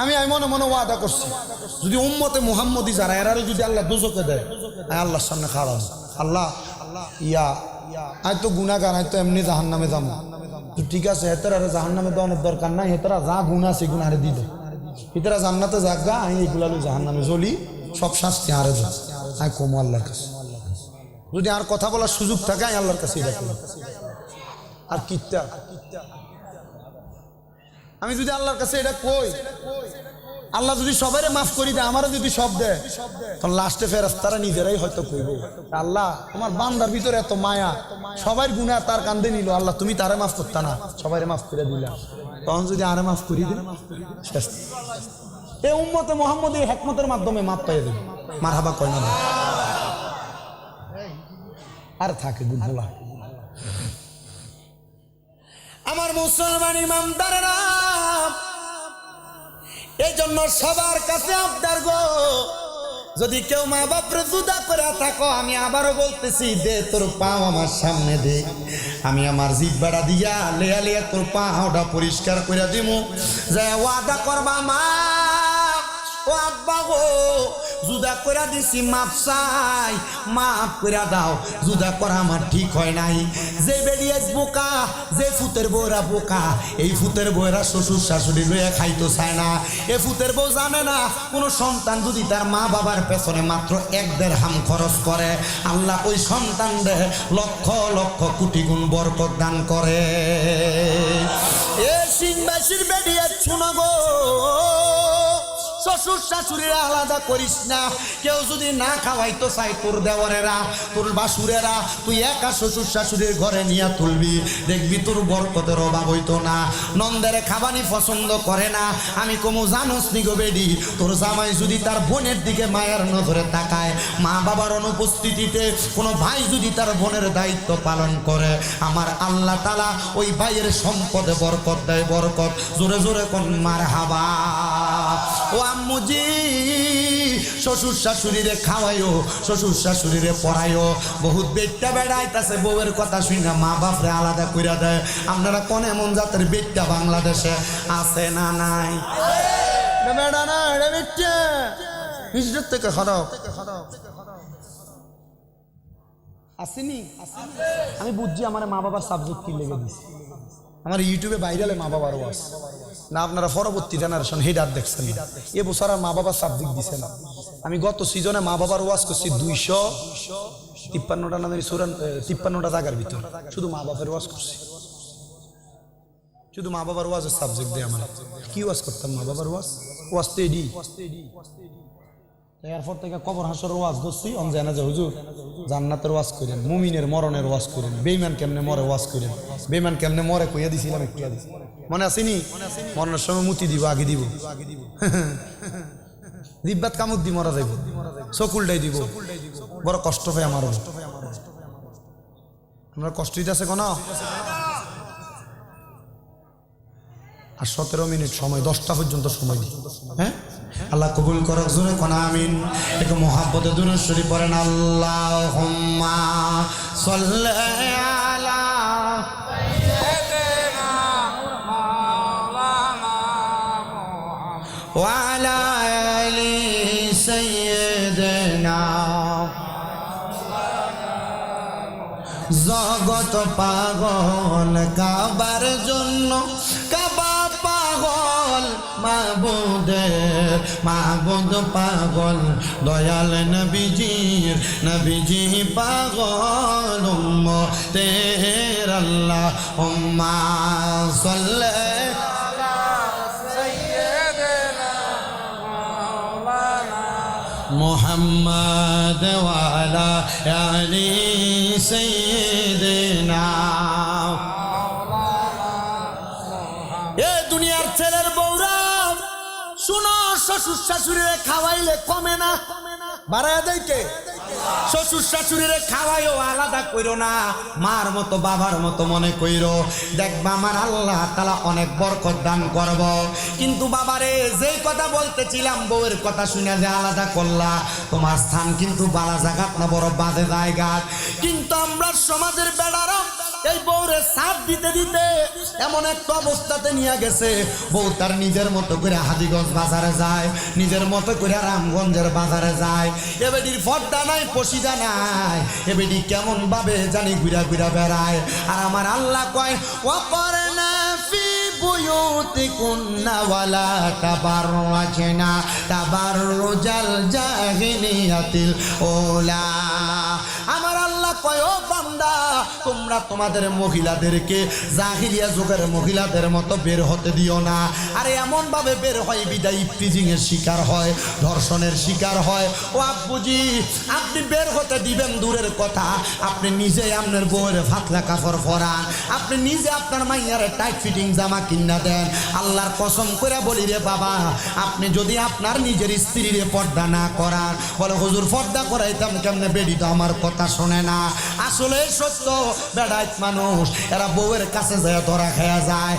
আমি আমি মনে মনে ওয়াদা করছি। যদি উম্মতে মুহাম্মদি যারা, এরারে যদি আল্লাহ দুজকে দেয় আল্লাহর সামনে খারাপ আল্লাহ, ইয়া, আয় তো গুণাগার আয় তো এমনি জাহান নামে যাব। তো ঠিক আছে হেতারা জাহান নামে দেওয়ানোর দরকার নাই, হেতারা যা গুণ আছে গুণ আরে দিল হেতারা জান্নাতে যাক গা, আমি এগুলা জাহান নামে জ্বলি, সব শাস্তি আরে যা আমি কমো আল্লাহর কাছে। যদি আর কথা বলার সুযোগ থাকে আল্লাহর কাছে। আর কিত্তা? আমি যদি আল্লাহর কাছে এটা কই, আল্লাহ যদি সবাইরে মাফ করি দেয়, আমারও যদি সব দেয় লাস্টে ফেরাস তারা নিজেরাই হয়তো কইব আল্লাহ, তোমার বান্দার ভিতরে এত মায়া, সবাই গুণা তার কান্দে নিল, আল্লাহ তুমি তারে মাফ করতা না, সবাইরে মাফ করে দিলা। তখন যদি আরে মাফ করি শেষ উম্মতে মোহাম্মদ এই হেকমতের মাধ্যমে মাপ পাইয়ে দেবে মার হাবা কয় না আর থাকে বুঝলা আমার মুসলমান ইমামদারেরা এই জন্য সবার কাছে আবদার গো। যদি কেউ মা বাপরে জুদা করে থাকো, আমি আবারও বলতেছি, দে তোর পাও আমার সামনে দে। আমি আমার জিব্বাটা দিয়া লেয়া লেয়া তোর পাওটা পরিষ্কার করে দিমু। যে ওয়াদা করবা মা, ও আব্বা গো জুদা করে দিছি, মাপ চাই, মাপ করে দাও জুদা করা আমার ঠিক হয় নাই। যে বেরিয়ে বোকা, যে ফুতের বউরা বোকা, এই ফুতের বউরা শ্বশুর শাশুড়ি লইয়া খাইতো চায় না। এ ফুতের বউ জানে না, কোনো সন্তান যদি তার মা বাবার পেছনে মাত্র এক দেড় হাম খরচ করে, আল্লাহ ওই সন্তানদের লক্ষ লক্ষ কোটি গুণ বরকত দান করে। এ সিংবাসীর বেরিয়ে শুনো গো শ্বশুর শাশুড়িরা আলাদা করিস না। কেউ যদি না খাওয়াই তো চাই তোর দেওয়ারেরা, তোর বাসুরেরা। তুই একা শ্বশুর শাশুড়ির ঘরে নিয়ে তুলবি। দেখবি তোর বরকতের অভাব হইতো না। নন্দের খাবানি পছন্দ করে না। আমি কমু জানোস নি গো বেডি, তোর জামাই যদি তার বোনের দিকে মায়ের নজরে তাকায়, মা বাবার অনুপস্থিতিতে কোনো ভাই যদি তার বোনের দায়িত্ব পালন করে, আমার আল্লাহ তালা ওই ভাইয়ের সম্পদে বরকত দেয় বরকত। জোরে জোরে কোন মার হাবা ও আম্মুজি শ্বশুর শাশুড়িরে খাওয়াইও শ্বশুর শাশুড়িরে পড়াইও। বহুত বেটটা বেড়াইতাছে বউয়ের কথা শুই না মা বাপরে আলাদা কইরা দেয়। আপনারা কোন এমন জাতের বেটটা বাংলাদেশে আছে না নাই? বেড়া না এটা বেটটা হিজরত থেকে খারাপ আসেনি? আমি বুঝছি আমার মা বাবার সাবজেক্ট কি লেগে দিছে আমার ইউটিউবে ভাইরালে মা বাবার ওয়াজ না আপনারা পরবর্তী জেনারেশন হেডার দেখছেন এ বছর আর মা বাবার সাবজেক্ট দিছে না। আমি গত সিজনে মা বাবার ওয়াজ করছি দুইশো তিপ্পান্নটা নামের সুরান তিপ্পান্নটা জায়গার ভিতর। শুধু মা বাবার ওয়াজ করছি। শুধু মা বাবার ওয়াজের সাবজেক্ট দেয় আমার। কি ওয়াজ করতাম মা বাবার ওয়াজ? ওয়াজ তো এডি। এরপর থেকে কবর হাসর ওয়াজ ধরছি। অন জানা যে, হুজুর, জান্নাতের ওয়াজ করেন, মুমিনের মরণের ওয়াজ করেন বেইমান কেমনে মরে ওয়াজ করেন? বেইমান কেমনে মরে কইয়া দিছিলাম, একটু মনে আসেনি মরণের সময় মুতি দিব, আগে দিব। দিব্যাত কামুদ দি মরা যাইব। চকুলটাই দিব। বড় কষ্ট হয় আমার আপনার কষ্ট দিতেছে কোন? আর সতেরো মিনিট সময়, দশটা পর্যন্ত সময় দিই হ্যাঁ? আল্লাহ কবুল করক জোরে কোন আমিন একটু মহাব্বতে দুরশ্বরী পড়েন আল্লাহ আলা وعلى آل سيدنا জগত পাগল কাবার জন্য মাবুদ পাগল, দয়াল নবীজির নবীজি পাগল উম্মতের আল্লাহ, উম্মা সাল্লাল্লাহু মোহাম্মদ ওয়ালা আলি সৈয়দনা এ দুনিয়ার ছেলের শুনো, শ্বশুর শাশুড়িরে খাওয়াইলে কমে না। বাড়ায় দেয় কে? শ্বশুর শাশুড়িরে খাওয়াইও আলাদা কইরো না। মার মতো, বাবার মতো মনে কইরো। দেখবা আমার আল্লাহ তালা অনেক বরকত দান করব। কিন্তু বাবারে, যেই কথা বলতেছিলাম, বউয়ের কথা শুনে যে আলাদা করলা। তোমার স্থান কিন্তু বালা জাগাত না, বড় বাজে জায়গা। কিন্তু আমরা সমাজের বেড়ারা এই বউরে সাপ দিতে দিতে এমন একটা অবস্থাতে নিয়ে গেছে। বউ তার নিজের মতো করে হাজিগঞ্জ বাজারে যায়, নিজের মতো করে রামগঞ্জের বাজারে যায়। এবেডির ফর্দা নাই, পশিদা নাই। এবেডি কেমন ভাবে জানি ঘুরা ঘুরা বেড়ায়। আর আমার আল্লাহ কয় ও করে না ফি বুয়ুতিকুন্না ওয়ালা তাবাররাজনা, তাবাররুজাল জাহিলিয়াতিল তোমরা তোমাদের মহিলাদেরকে জাহিলিয়া যুগের মহিলাদের মতো বের হতে দিও না। আরে এমন ভাবে বের হয় বিদায় ইফতিজিং এর শিকার হয়, ধর্ষণের শিকার হয়। ও আব্বুজি, আপনি বের হতে দিবেন দূরের কথা। আপনি নিজে আপনার বউয়ের ফাতলা কাপড় পরান আপনি নিজে আপনার মাইয়ারে টাইট ফিটিং জামা কিনা দেন। আল্লাহর কসম করে বলি রে বাবা, আপনি যদি আপনার নিজের স্ত্রীরে পর্দা না করান, বলে হুজুর, পর্দা করাইতাম কেমনে? বেডি তো আমার কথা শোনে না। আসলে সত্য বেড়াইত মানুষ এরা বউয়ের কাছে যায় ধরা খেয়া যায়।